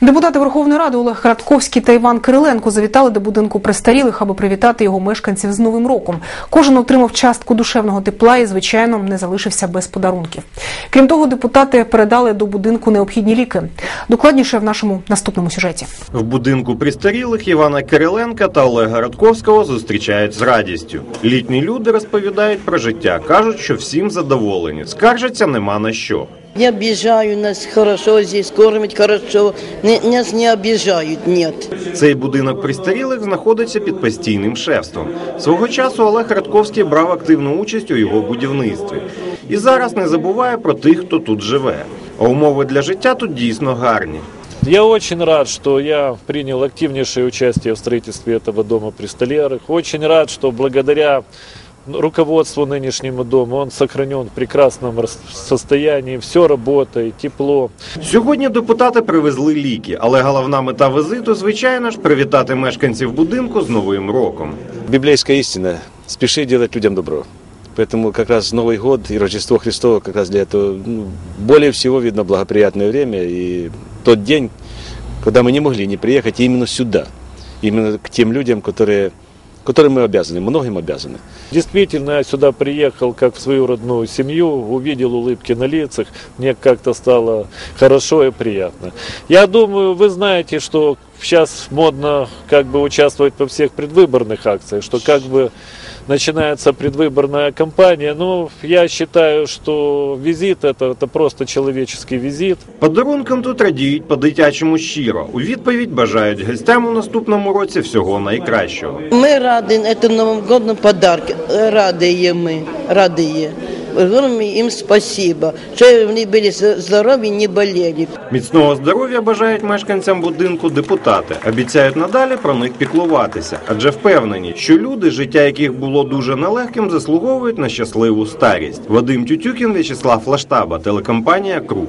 Депутати Верховної Ради Олег Радковський та Іван Кириленко завітали до будинку престарілих, аби привітати його мешканців з Новим роком. Кожен отримав частку душевного тепла і, звичайно, не залишився без подарунків. Крім того, депутати передали до будинку необхідні ліки. Докладніше в нашому наступному сюжеті. В будинку пристарілих Івана Кириленка та Олега Радковського зустрічають з радістю. Літні люди розповідають про життя, кажуть, що всім задоволені. Скаржаться нема на що. Не обижают нас хорошо, здесь кормят хорошо. Не- Нас не обижают, нет. Цей будинок пристарілих знаходиться під постійним шефством. Свого часу Олег Радковський брав активну участь у його будівництві. І зараз не забуває про тих, хто тут живе. А умови для життя тут дійсно гарні. Я очень рад, что я принял активнейшее участие в строительстве этого дома престолярых. Очень рад, что благодаря руководству нынешнему дому он сохранен в прекрасном рас- состоянии, все работает, тепло. Сьогодні депутати привезли ліки, але головна мета візиту, звичайно ж, привітати мешканців будинку з Новим роком. библейская истина – спеши делать людям добро. Поэтому как раз Новый год и Рождество Христово как раз для этого ну, более всего видно благоприятное время и тот день, когда мы не могли не приехать именно сюда, именно к тем людям, которые, которым мы обязаны, многим обязаны. Действительно, я сюда приехал как в свою родную семью, увидел улыбки на лицах, мне как-то стало хорошо и приятно. Я думаю, вы знаете, что сейчас модно как бы участвовать во всех предвыборных акциях, что как бы начинается предвыборная кампания. Ну, я считаю, что визит это, это просто человеческий визит. Подарункам тут радіють по-дитячому щиро. У відповідь бажають гостям у наступному році всього найкращого. Мы рады этому Новому году подарки. Радые мы, радые. Говорим им спасибо, що вони були здорові, не болели. Міцного здоров'я бажають мешканцям будинку депутати. Обіцяють надалі про них піклуватися, адже впевнені, що люди, життя яких було дуже нелегким, заслуговують на щасливу старість. Вадим Тютюкін, В'ячеслав Лаштаба, телекомпанія Круг.